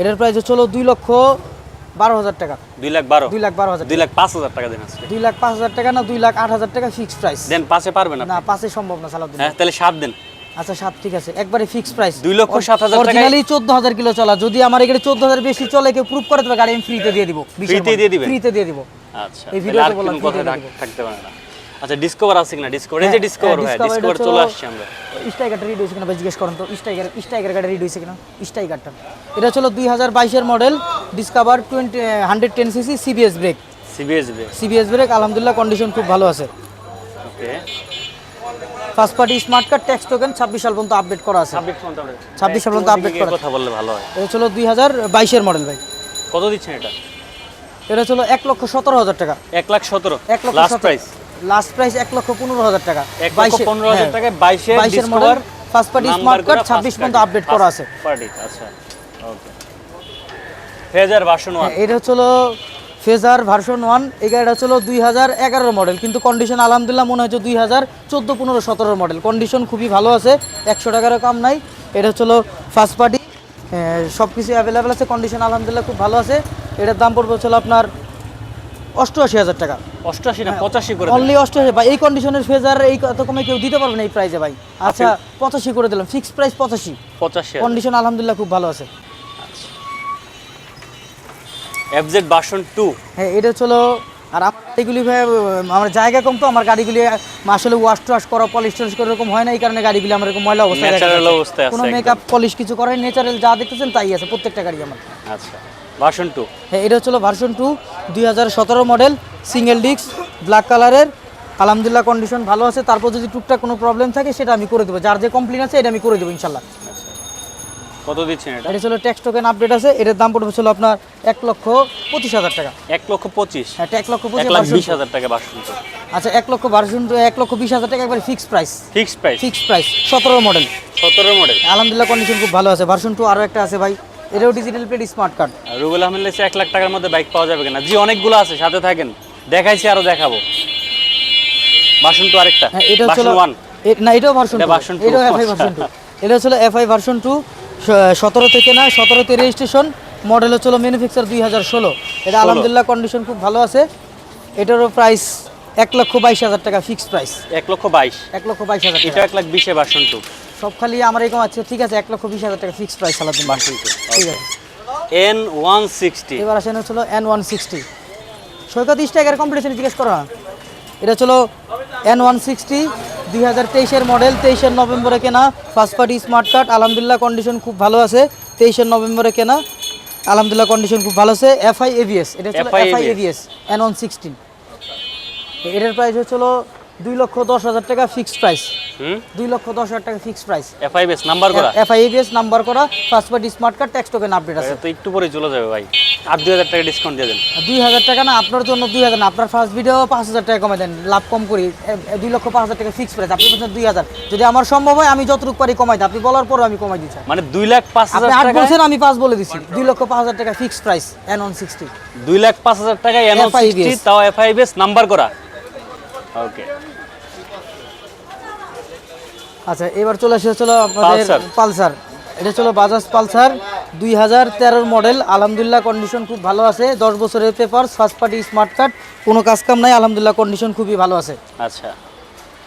A: এটার প্রাইস হচ্ছিল দুই লক্ষ বারো হাজার টাকা।
B: দুই লাখ বারো।
A: দুই লাখ বারো হাজার
B: দুই লাখ পাঁচ হাজার টাকা দেন আজকে।
A: দুই লাখ পাঁচ হাজার টাকা না দুই লাখ আট হাজার টাকা ফিক্সড প্রাইস
B: দেন পাশে পারবেন না
A: না সম্ভব না
B: হ্যাঁ তাহলে সাত দেন।
A: আচ্ছা সাত ঠিক আছে। একবারে ফিক্স প্রাইস
B: দুই লক্ষ সাত হাজার
A: অরিজিনালি চোদ্দ হাজার কিলো চলা। যদি আমার এখানে চোদ্দ হাজার বেশি চলে কেউ প্রুভ করে দেবে গাড়ি আমি ফ্রিতে দিয়ে দিব।
B: দিয়ে?
A: ফ্রিতে দিয়ে দিব।
B: আচ্ছা
A: এই ভিডিওতে বললাম
B: কথা
A: দিয়ে
B: থাক- থাকতে পারে না। আচ্ছা ডিসকভার আছে কিনা? ডিসকভার এই যে ডিসকভার ভাই ডিসকভার চলে আসছে আমরা।
A: স্ট্রাইকারটা রিড হয়েছে কিনা? ভাই জিজ্ঞেস করেন তো স্ট্রাইকার স্ট্রাইকার গাড়ি রিড হয়েছে কিনা? স্ট্রাইকারটা এটা দুই হাজার বাইশের model Discover twenty hundred ten CC CBS brake
B: CBS বে
A: সিবিএস ব্রেক আলহামদুলিল্লাহ কন্ডিশন খুব ভালো আছে।
B: Okay
A: first party smart card tax token ছাব্বিশ সাল পর্যন্ত আপডেট করা আছে।
B: ছাব্বিশ পর্যন্ত আমরা
A: 26 পর্যন্ত
B: একটু
A: update
B: ওদিকে
A: করা।
B: কথা বললে ভালো হয়।
A: এটা দুই হাজার বাইশের মডেল ভাই।
B: কত দিচ্ছেন এটা?
A: এটা ছিল এক লক্ষ সতেরো হাজার টাকা।
B: এক লাখ সতেরো।
A: এক লক্ষ
B: লাস্ট প্রাইস
A: লাস্ট প্রাইস এক লক্ষ পনেরো হাজার টাকা।
B: পনেরো হাজার টাকায় বাইশের
A: হ্যাঁ। বাইশের model first party smart card ছাব্বিশ পর্যন্ত আপডেট করা আছে।
B: আচ্ছা ওকে ফেজার ভার্সন ওয়ান
A: হ্যাঁ, এটা হচ্ছিল ফেজার ভার্সন ওয়ান এই গাড়িটা হচ্ছিল দুই হাজার এগারোর মডেল কিন্তু কন্ডিশন আলহামদুলিল্লাহ মনে হচ্ছে দুই হাজার চোদ্দ পনেরো সতেরোর মডেল কন্ডিশন খুবই ভালো আছে একশো টাকারও কম নাই। এটা হচ্ছিল ফার্স্ট পার্টি সব কিছু অ্যাভেলেবেল আছে কন্ডিশন আলহামদুলিল্লাহ খুব ভালো আছে। এটার দাম পড়বে হচ্ছিল আপনার অষ্টআশি হাজার টাকা।
B: অষ্টআশি না পঁচাশি করে
A: অনলি অষ্টআশি ভাই এই কন্ডিশনের ফেজার এই এত কমে কেউ দিতে পারবে না এই প্রাইসে ভাই? আচ্ছা পঁচাশি করে দিলাম ফিক্স প্রাইস পঁচাশি।
B: পঁচাশি
A: কন্ডিশন আলহামদুলিল্লাহ খুব ভালো আছে।
B: এফজেড ভার্সন টু
A: হ্যাঁ এটা হলো আর আমার ভাই আমার জায়গা কম তো আমার গাড়িগুলি আসলে ওয়াশ টাশ করা পলিশ টলিশ করে এরকম হয় না এই কারণে গাড়িগুলি আমার এরকম ময়লা অবস্থায়
B: আছে
A: কোনো মেকআপ পলিশ কিছু করে ন্যাচারাল যা দেখতেছেন তাই আছে প্রত্যেকটা গাড়ি আমার।
B: আচ্ছা। Version two.
A: হ্যাঁ এটা হচ্ছিল ভার্সন টু দুই হাজার সতেরো মডেল সিঙ্গেল ডিস্ক ব্ল্যাক কালারের আলহামদুলিল্লাহ কন্ডিশন ভালো আছে। তারপর যদি টুকটাক কোনো প্রবলেম থাকে সেটা আমি করে দেবো। যার যে কমপ্লেন আছে এটা আমি করে দেবো ইনশাল্লাহ।
B: কত দিচ্ছেন এটা?
A: এটা ছিল ট্যাক্স টোকেন আপডেট আছে। এটার দাম পড়বে ছিল আপনার এক লক্ষ পঁচিশ হাজার টাকা।
B: এক লক্ষ পঁচিশ?
A: হ্যাঁ এক লক্ষ পঁচিশ
B: বিশ হাজার টাকা ভার্সন টু।
A: আচ্ছা এক লক্ষ ভার্সন এক লক্ষ বিশ হাজার টাকা একবার fixed price
B: fixed price
A: fixed price সতেরো মডেল।
B: সতেরো মডেল।
A: আলহামদুলিল্লাহ কন্ডিশন খুব ভালো আছে। ভার্সন টু আরও একটা আছে ভাই। এটাও digital plate smart card
B: Rubel Ahmed লেসে এক লাখ টাকার মধ্যে বাইক পাওয়া যাবে কিনা? জি অনেকগুলো আছে সাথে থাকেন। দেখাইছি আরও দেখাবো। ভার্সন টু আরেকটা।
A: হ্যাঁ এটা
B: ভার্সন ওয়ান
A: না এটাও ভার্সন
B: two,
A: এটাও এফআই। ভার্সন টু এটা হচ্ছিল এফআই ভার্সন টু সতেরো থেকে না সতেরোতে রেজিস্ট্রেশন মডেল হচ্ছিল ম্যানুফ্যাকচার দুই হাজার ষোলো। এটা আলহামদুলিল্লাহ কন্ডিশন খুব ভালো আছে। এটারও প্রাইস এক লক্ষ বাইশ হাজার টাকা ফিক্সড প্রাইস
B: এক লক্ষ বাইশ।
A: এক লক্ষ বাইশ হাজার
B: এটা এক লাখ বিশে ভার্সন টু
A: সব খালি আমার এরকম আছে ঠিক আছে এক লক্ষ বিশ হাজার টাকা ফিক্সড প্রাইস সালাদিন
B: টু
A: ঠিক আছে।
B: এন ওয়ান সিক্সটি
A: এবার আসেন হচ্ছিল N one sixty Saikat striker competition জিজ্ঞেস করো না। এটা ছিল এন ওয়ান সিক্সটি দুই হাজার তেইশের মডেল তেইশের নভেম্বরে কেনা। ফার্স্ট পার্টি স্মার্ট কার্ড আলহামদুলিল্লাহ কন্ডিশন খুব ভালো আছে। তেইশের নভেম্বরে কেনা। আলহামদুলিল্লাহ কন্ডিশন খুব ভালো আছে। এফআই এভিএস এটা হচ্ছে FI ABS N one sixteen এটার প্রাইস হচ্ছিল দুই লক্ষ দশ হাজার টাকা ফিক্সড প্রাইস
B: হুম?
A: দুই লক্ষ দশ হাজার টাকা ফিক্সড প্রাইস
B: এফআইএস নাম্বার করা?
A: এফআই এভিএস নাম্বার করা party smart card tax token update আছে।
B: তো একটু পরে চলে যাবে ভাই। আর দুই হাজার টাকা ডিসকাউন্ট দিয়ে দেন।
A: দুই হাজার টাকা না আপনার জন্য দুই হাজার না আপনার ফার্স্ট ভিডিও পাঁচ হাজার টাকা কমে দেন লাভ কম করি। দুই লক্ষ পাঁচ হাজার টাকা ফিক্স প্রাইস আপনি বলছেন দুই হাজার। যদি আমার সম্ভব হয় আমি যতটুকু পারি কমাই দিই আপনি বলার পরও আমি কমাই দিচ্ছি।
B: মানে দুই লাখ পাঁচ
A: আপনি
B: হাজার টাকা
A: বলছেন আমি পাঁচ বলে দিচ্ছি। দুই লক্ষ পাঁচ হাজার টাকা fix price N one sixty
B: দুই লাখ পাঁচ হাজার টাকা এন
A: FIBS
B: তাও এফআইবিএস নাম্বার করা। ওকে
A: আচ্ছা এবার চলে আসে হচ্ছিল আপনাদের
B: পালসার।
A: পালসার। এটা ছিল বাজাজ পালসার। দুই হাজার তেরোর মডেল। আলহামদুলিল্লাহ কন্ডিশন খুব ভালো আছে। দশ বছরের paper first party smart card কোনো কাজ কাম নাই। আলহামদুলিল্লাহ কন্ডিশন খুবই ভালো আছে।
B: আচ্ছা।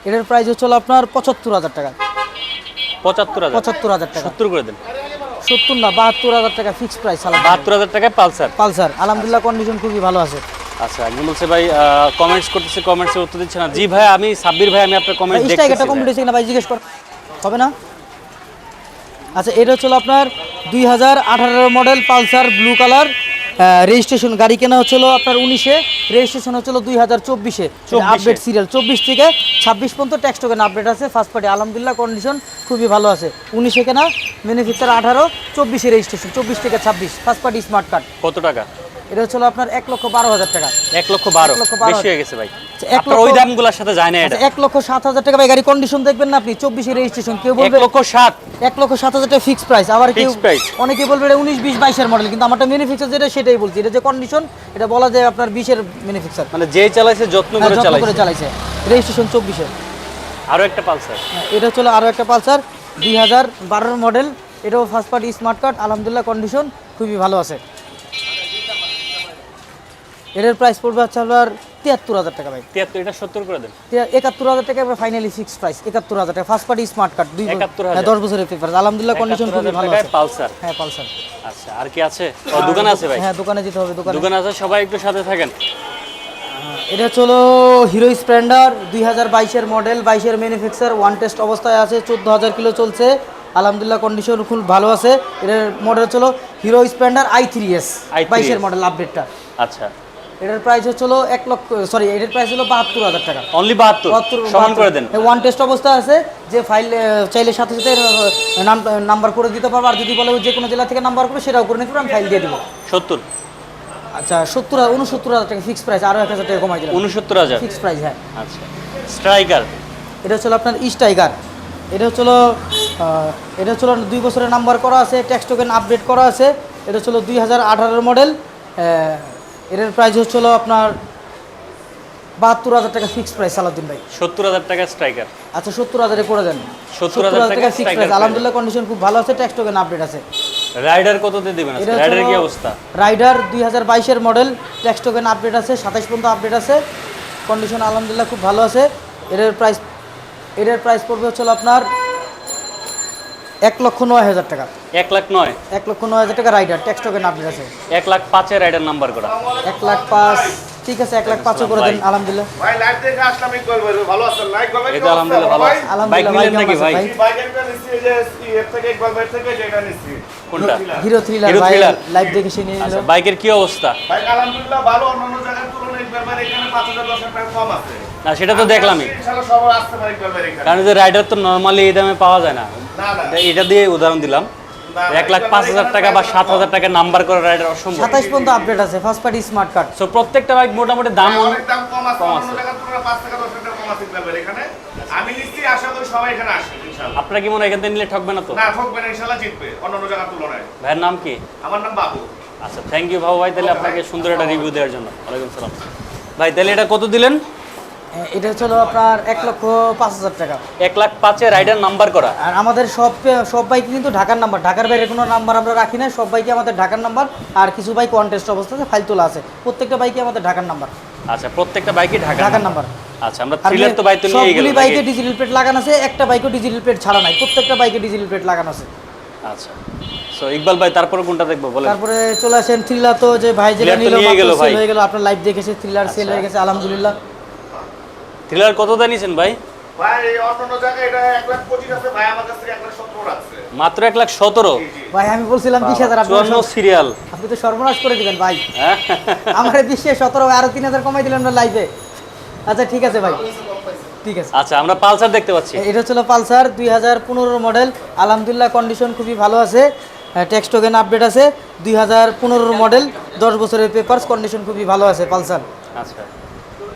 A: এটার প্রাইস হচ্ছিল আপনার পঁচাত্তর হাজার টাকা।
B: পঁচাত্তর হাজার।
A: পঁচাত্তর হাজার টাকা।
B: সত্তর করে দেন।
A: সত্তর না বাহাত্তর হাজার টাকা ফিক্স প্রাইস
B: বাহাত্তর হাজার টাকা পালসার?
A: পালসার। আলহামদুলিল্লাহ কন্ডিশন খুবই ভালো আছে।
B: আচ্ছা একজন বলছে ভাই কমেন্টস করতেছে কমেন্টসের উত্তর দিচ্ছে না। জি ভাই আমি সাব্বির ভাই আমি আপনার কমেন্ট
A: স্ট্রাইক
B: এটা
A: কমপ্লিট হয়েছে কিনা ভাই জিজ্ঞেস কর। হবে না? আচ্ছা এটা হলো আপনার দুই হাজার model Pulsar blue colour registration গাড়ি কেনা হচ্ছিল আপনার উনিশে রেজিস্ট্রেশন হচ্ছিল দুই হাজার চব্বিশে। আপডেট সিরিয়াল চব্বিশ থেকে ছাব্বিশ পর্যন্ত ট্যাক্স টোকেন আপডেট আছে। ফার্স্ট পার্টি আলহামদুলিল্লাহ কন্ডিশন খুবই ভালো আছে। উনিশে কেনা ম্যানুফ্যাকচার আঠারো চব্বিশে রেজিস্ট্রেশন চব্বিশ থেকে ছাব্বিশ। ফার্স্ট পার্টি স্মার্ট কার্ড
B: কত টাকা?
A: এটা হচ্ছিল আপনার এক লক্ষ বারো হাজার টাকা।
B: এক লক্ষ বারো।
A: লক্ষ বারো।
B: বেশি হয়ে গেছে ভাই।
A: আচ্ছা, এক
B: আপনার ওই দামগুলোর সাথে যায় না এটা।
A: আচ্ছা, এক লক্ষ সাত হাজার টাকা ভাই গাড়ি কন্ডিশন দেখবেন না আপনি চব্বিশে রেজিস্ট্রেশন কেউ
B: এক
A: বলবে
B: লক্ষ সাত।
A: এক লক্ষ সাত হাজার টাকা ফিক্স প্রাইস আবার কেউ অনেকে বলবে এটা উনিশ বিশ বাইশের মডেল কিন্তু আমারটা যেটা সেটাই বলছি। এটা যে কন্ডিশন এটা বলা যায় আপনার বিশের
B: মানে যে চালাইছে যত্ন করে চালাইছে।
A: চালাইছে। রেজিস্ট্রেশন চব্বিশে।
B: আরও একটা পালসার।
A: এটা হচ্ছিল আরও একটা পালসার দুই হাজার বারোর মডেল এটাও ফার্স্ট পার্টি স্মার্ট কার্ড আলহামদুলিল্লাহ কন্ডিশন খুবই ভালো আছে। এটার প্রাইস পড়বে হচ্ছে আপনার তিয়াত্তর হাজার টাকা ভাই।
B: তিয়াত্তর এটা সত্তর করে দেন।
A: একাত্তর হাজার টাকা ফাইনালি ফিক্স প্রাইস একাত্তর হাজার টাকা। ফার্স্ট পার্টি স্মার্ট কার্ড দুই
B: 71,000
A: হ্যাঁ, দশ বছরের পেপার আলহামদুলিল্লাহ কন্ডিশন খুবই ভালো আছে।
B: পালসার।
A: হ্যাঁ পালসার।
B: আচ্ছা আর কি আছে? দোকানে আছে ভাই?
A: হ্যাঁ দোকানে যেতে হবে দোকানে।
B: দোকানে আছে সবাই একটু সাথে থাকেন।
A: এটা হলো হিরো স্প্লেন্ডার দুই হাজার বাইশের মডেল বাইশের ম্যানুফ্যাকচার ওয়ান টেস্ট অবস্থায় আছে চোদ্দ হাজার কিলো চলছে। আলহামদুলিল্লাহ কন্ডিশন খুব ভালো আছে। এটার মডেল হচ্ছিল Hero Splendor I three S
B: i3s
A: বাইশের মডেল আপডেটটা
B: আচ্ছা।
A: এটার প্রাইস হচ্ছিল এক লক্ষ সরি এটার প্রাইস হলো বাহাত্তর হাজার টাকা।
B: অনলি বাহাত্তর? সমান করে দেন।
A: ওয়ান টেস্ট অবস্থা আছে যে ফাইল চাইলে সাথে সাথে নাম্বার করে দিতে পারব। আর যদি বলে যে কোনো জেলা থেকে নাম্বার করে সেটাও করে নিতে পারব আমি ফাইল দিয়ে দেবো।
B: সত্তর।
A: আচ্ছা সত্তর উনসত্তর হাজার টাকা ফিক্স প্রাইস আরও এক হাজার টাকা কমাই দিলাম।
B: উনসত্তর হাজার।
A: ফিক্স প্রাইস হ্যাঁ।
B: আচ্ছা। স্ট্রাইকার
A: এটা হচ্ছিল আপনার ইস্ট টাইগার এটা হচ্ছিল এটা হচ্ছিল দুই বছরের নাম্বার করা আছে ট্যাক্স টোকেন আপডেট করা আছে। এটা হচ্ছিল দুই হাজার আঠারোর মডেল এটার প্রাইস হচ্ছিল আপনার বাহাত্তর হাজার টাকা ফিক্স প্রাইস সালাউদ্দিন ভাই।
B: সত্তর হাজার টাকা স্ট্রাইকার
A: আচ্ছা সত্তর হাজারে করে দেন।
B: 70,000 টাকা
A: টাকা ফিক্স প্রাইস আলহামদুলিল্লাহ কন্ডিশন খুব ভালো আছে ট্যাক্স টোকেন আপডেট আছে।
B: রাইডার কততে দিবেন
A: এটা
B: রাইডারের কি অবস্থা?
A: রাইডার দুই হাজার বাইশের মডেল ট্যাক্স টোকেন আপডেট আছে সাতাশ পর্যন্ত আপডেট আছে। কন্ডিশন আলহামদুলিল্লাহ খুব ভালো আছে। এটার প্রাইস এটার প্রাইস পড়বে হচ্ছিল আপনার এক লক্ষ নয় হাজার টাকা।
B: এক লাখ নয়।
A: এক লক্ষ নয় হাজার টাকা রাইডার ট্যাক্স টোকেন আছে।
B: এক লাখ পাঁচের রাইডার নাম্বার করা।
A: এক লাখ পাঁচ ঠিক আছে এক লাখ পাঁচও করে দেন আলহামদুলিল্লাহ।
C: ভাই লাইভ দেখে আসলাম ইকবাল ভাই ভালো আছেন? লাইক কমেন্ট
B: এটা আলহামদুলিল্লাহ ভালো বাইক নিলেন নাকি
A: ভাই কেমন
B: ভাই
A: আছেন ভাই?
C: বাইক একটা নিচ্ছি যে এর থেকে ইকবাল ভাই থেকে যেটা নিচ্ছি।
B: কোনটা?
A: হিরো থ্রিলার ভাই। লাইভ দেখে সে নিয়ে নিল।
B: আচ্ছা বাইকের কি অবস্থা?
C: বাইক আলহামদুলিল্লাহ ভালো। অন্যান্য জায়গার তুলনায় ইকবাল এখানে পাঁচ হাজার দশ টাকা কম আছে।
B: না সেটা তো দেখলামই।
C: ইনশাআল্লাহ সবার আসতে পারে ইকবাল এখানে।
B: কারণ যে রাইডার তো নর্মালি এই দামে পাওয়া যায় না। এটা দিয়ে উদাহরণ দিলাম। এক লাখ পাঁচ হাজার টাকা বা সাত হাজার টাকা নাম্বার করা রাইডার অসম্ভব।
A: সাতাশ পর্যন্ত আপডেট আছে first party smart card
B: so প্রত্যেকটা বাইক মোটামুটি দাম অনেক-
C: দাম কম আছে
B: কম আছে।
C: আমি নিচ্ছি আশা করি সবাই এখানে আসবে ইনশাআল্লাহ
B: আপনারা কি মনে হয় এখান থেকে নিলে ঠকবে না তো?
C: না ঠকবে না ইনশাআল্লাহ জিতবে অন্যান্য জায়গার তুলনায়।
B: ভাইয়ের নাম কি?
C: আমার নাম বাবু।
B: আচ্ছা থ্যাংক ইউ ভাবু ভাই তাহলে আপনাকে সুন্দর একটা রিভিউ দেওয়ার জন্য। ওয়ালাইকুম সালাম। ভাই তাহলে এটা কত দিলেন?
A: এটা হচ্ছে আপনার এক লক্ষ পাঁচ হাজার টাকা।
B: এক লাখ পাঁচে রাইডার নাম্বার করা।
A: আর আমাদের সব সব বাইক কিন্তু ঢাকার নাম্বার ঢাকার বাইরে কোনো নাম্বার আমরা রাখি না সব বাইকে আমাদের ঢাকার নাম্বার আর কিছু বাইক কন্টেস্ট অবস্থাতে ফাইল তোলা আছে। প্রত্যেকটা বাইকে আমাদের ঢাকার নাম্বার
B: আচ্ছা প্রত্যেকটা বাইকে ঢাকা
A: ঢাকার নাম্বার
B: আচ্ছা আমরা থ্রিলার তো বাইক তো গেলাম
A: বাইকে ডিজিটাল প্লেট লাগানো আছে একটা বাইকেও ডিজিটাল প্লেট ছাড়া নাই। প্রত্যেকটা বাইকে ডিজিটাল প্লেট লাগানো আছে।
B: আচ্ছা। সো ইকবাল ভাই তারপরে কোনটা দেখব? বলেন।
A: তারপরে চলে আসেন থ্রিলার তো যে ভাই যেটা নিল। সেল হয়ে গেল আপনার লাইভ দেখেছে থ্রিলার সেল
B: আচ্ছা।
A: হয়ে গেছে আলহামদুলিল্লাহ।
B: থ্রিলার কত দা নিয়েছেন ভাই?
C: ভাই অন্যান্য জায়গায় এটা এক লাখ পঁচিশ আছে ভাই আমার কাছ থেকে লাখ সত্তর আছে।
B: মাত্র এক লাখ সতেরো?
A: ভাই আমি বলছিলাম বিশ হাজার
B: সিরিয়াল
A: আপনি তো সর্বনাশ করে দিবেন ভাই।
B: হ্যাঁ।
A: আমার বিশ্বে সতেরো আরও তিন হাজার কমাই দিলেন না লাইভে আচ্ছা ঠিক আছে ভাই। ঠিক আছে।
B: আচ্ছা আমরা পালসার দেখতে পাচ্ছি।
A: এটা হচ্ছিল পালসার দুই হাজার পনেরো মডেল আলহামদুলিল্লাহ কন্ডিশন খুবই ভালো আছে। ট্যাক্স টোকেন আপডেট আছে। দুই হাজার পনেরো মডেল দশ বছরের পেপারস কন্ডিশন খুবই ভালো আছে পালসার।
B: আচ্ছা।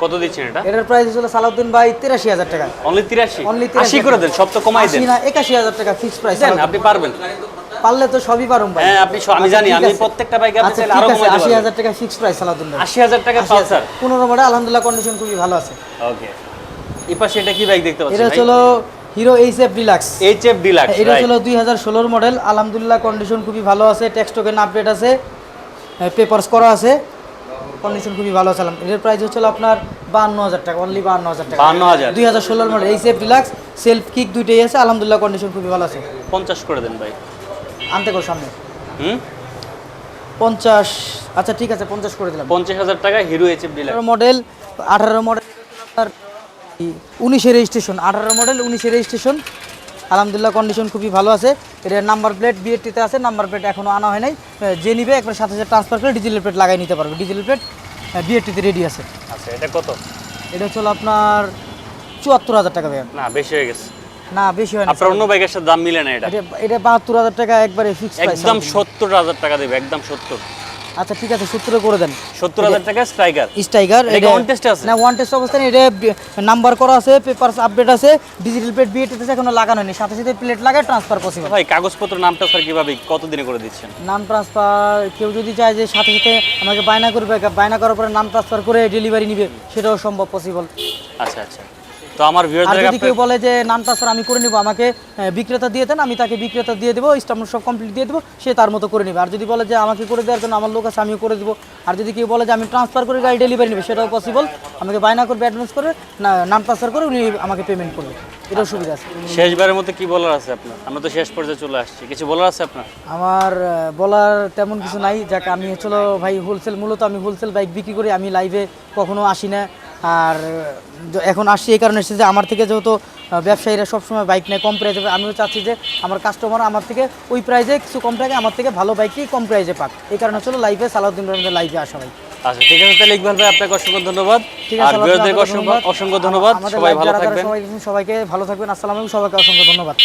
B: কত দিচ্ছেন এটা?
A: এটার প্রাইস হচ্ছিল সালাউদ্দিন ভাই টাকা।
B: অনলি তিরাশি?
A: অনলি
B: আশি করে দেন সব তো কমাই দেন।
A: টাকা ফিক্স প্রাইস
B: দেন আপনি পারবেন।
A: পারলে তো সবই পারুম ভাই।
B: হ্যাঁ আপনি আমি
A: আচ্ছা,
B: জানি আমি প্রত্যেকটা বাইকে আপনি
A: আচ্ছা
B: চাইলে আরও
A: হাজার টাকা ফিক্স প্রাইস সালাউদ্দিন ভাই।
B: টাকা পালসার?
A: পনেরো মডেল আলহামদুলিল্লাহ কন্ডিশন খুবই ভালো আছে।
B: ওকে এই পাশে এটা কি বাইক দেখতে
A: এটা
B: পাচ্ছেন
A: হচ্ছিল Hero H F Deluxe
B: H F Deluxe
A: এটা হাজার ষোলোর মডেল আলহামদুলিল্লাহ কন্ডিশন খুবই ভালো আছে ট্যাক্স টোকেন আপডেট আছে পেপারস করা আছে। কন্ডিশন খুবই ভালো আছে আলহাম- এটার প্রাইস হচ্ছিল আপনার বাহান্ন হাজার টাকা অনলি বাহান্ন হাজার টাকা।
B: বাহান্ন হাজার।
A: দুই হাজার ষোলোর model H F Deluxe self kick দুইটাই আছে আলহামদুলিল্লাহ কন্ডিশন খুবই ভালো আছে।
B: পঞ্চাশ করে দেন ভাই।
A: আনতে কর সামনে।
B: হুম?
A: পঞ্চাশ আচ্ছা ঠিক আছে পঞ্চাশ করে দিলাম।
B: পঞ্চাশ হাজার টাকা Hero H F Deluxe
A: model আঠারো মডেল আপনার উনিশে রেজিস্ট্রেশন আঠারো মডেল উনিশে রেজিস্ট্রেশন আলহামদুলিল্লাহ কন্ডিশন খুবই ভালো আছে। এটার নাম্বার প্লেট বিএটিতে আছে নাম্বার প্লেট এখনও আনা হয় নাই। যে নিবে একবার সাথে সাথে ট্রান্সফার করে ডিজিটাল প্লেট লাগাই নিতে পারবে। ডিজিটাল প্লেট বিএটিতে রেডি আছে।
B: আচ্ছা এটা কত?
A: এটা হচ্ছে আপনার চুয়াত্তর হাজার টাকা ভাইয়া।
B: না বেশি হয়ে গেছে।
A: না বেশি হয় না
B: আপনার অন্য বাইকের সাথে দাম মিলে না এটা।
A: এটা এটা বাহাত্তর হাজার টাকা একবারে ফিক্স
B: একদম সত্তর হাজার টাকা দেবে একদম সত্তর।
A: আচ্ছা ঠিক আছে সত্তরে করে দেন।
B: সত্তর হাজার টাকা স্ট্রাইকার।
A: স্ট্রাইকার
B: এটা test এ আছে?
A: না ওয়ান টেস্ট অবস্থানে এটা নাম্বার করা আছে পেপারস আপডেট আছে ডিজিটাল প্লেট আছে এখনও লাগানো হয়নি। সাথে সাথে প্লেট লাগায় ট্রান্সফার পসিবল
B: ভাই কাগজপত্র নামটা স্যার কীভাবে কত দিনে করে দিচ্ছেন?
A: নাম ট্রান্সফার কেউ যদি চায় যে সাথে সাথে আমাকে বায়না করবে বায়না করার পরে নাম ট্রান্সফার করে ডেলিভারি নিবে সেটাও সম্ভব পসিবল
B: আচ্ছা আচ্ছা। তো আমার ভিউয়ারদের
A: যদি কেউ বলে যে নাম ট্রান্সফার আমি করে নিব আমাকে বিক্রেতা দিয়ে দেন আমি তাকে বিক্রেতা দিয়ে দেবো স্টাম্প সব কমপ্লিট দিয়ে দেবো সে তার মতো করে নেবে। আর যদি বলে যে আমাকে করে দেওয়ার জন্য আমার লোক আছে আমিও করে দেবো। আর যদি কেউ বলে যে আমি ট্রান্সফার করে গাড়ি ডেলিভারি নেবে সেটাও পসিবল আমাকে বায়না করবে অ্যাডভান্স করে না নাম ট্রান্সফার করে উনি আমাকে পেমেন্ট করবে। এটাও সুবিধা আছে।
B: শেষবারের মতো কি বলার আছে আপনার? আমরা তো শেষ পর্যায়ে চলে আসছি। কিছু বলার আছে আপনার?
A: আমার বলার তেমন কিছু নাই। যাক আমি হচ্ছিল ভাই হোলসেল মূলত আমি হোলসেল বাইক বিক্রি করি। আমি লাইভে কখনো আসি না। আর এখন আসছি এই কারণে এসেছে যে আমার থেকে যেহেতু ব্যবসায়ীরা সবসময় বাইক নেয় কম প্রাইজে আমিও চাচ্ছি যে আমার কাস্টমার আমার থেকে ওই প্রাইজে কিছু কম টাকা আমার থেকে ভালো বাইকই কম প্রাইজে পাক। এই কারণে হচ্ছিল লাইভে সালাউদ্দিন রহমানের লাইভে আসা ভাই।
B: আচ্ছা ঠিক আছে তাহলে ইকবাল ভাই আপনাকে অসংখ্য ধন্যবাদ। আর অসংখ্য ধন্যবাদ। সবাই ভালো থাকবেন।
A: সবাইকে ভালো থাকবেন আসসালামু আলাইকুম সবাইকে অসংখ্য ধন্যবাদ।